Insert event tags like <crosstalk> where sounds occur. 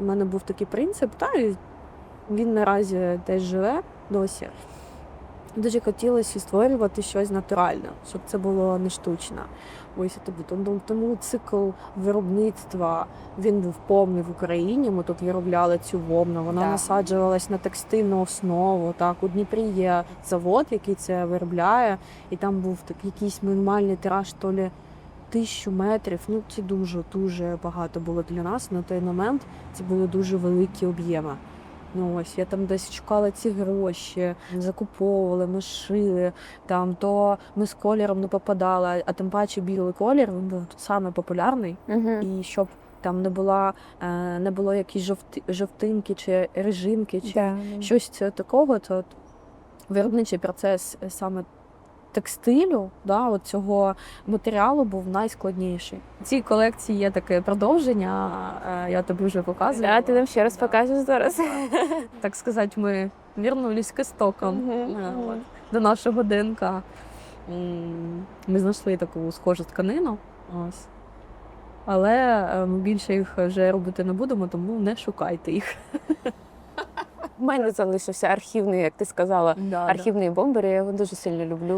У мене був такий принцип, та він наразі теж живе досі. Дуже хотілося створювати щось натуральне, щоб це було не штучне. Ось тобі тому, тому цикл виробництва він був повний в Україні. Ми тут виробляли цю вовну. Вона Так. насаджувалась на текстильну основу. Так, у Дніпрі є завод, який це виробляє, і там був так, якийсь мінімальний тираж, то лі тисячу метрів. Ну це дуже дуже багато було для нас на той момент. Це були дуже великі об'єми. Ну ось я там десь шукала ці гроші, закуповували, ми шили. Там то ми з кольором не попадали, а тим паче білий колір він був саме популярний. Угу. І щоб там не була е, не було якісь жовти, жовтинки чи режинки, чи Да. щось такого, то виробничий процес саме текстилю, да, от цього матеріалу був найскладніший. В цій колекції є таке продовження, я тобі вже показувала. Да, ти нам ще раз покажеш зараз. <laughs> Так сказати, ми вернулись к істокам Мгм, е, до нашого ДНК. Ми знайшли таку схожу тканину. Ось. Але е, ми більше їх вже робити не будемо, тому не шукайте їх. У мене залишився архівний, як ти сказала, Да, да. архівний бомбер. Я його дуже сильно люблю.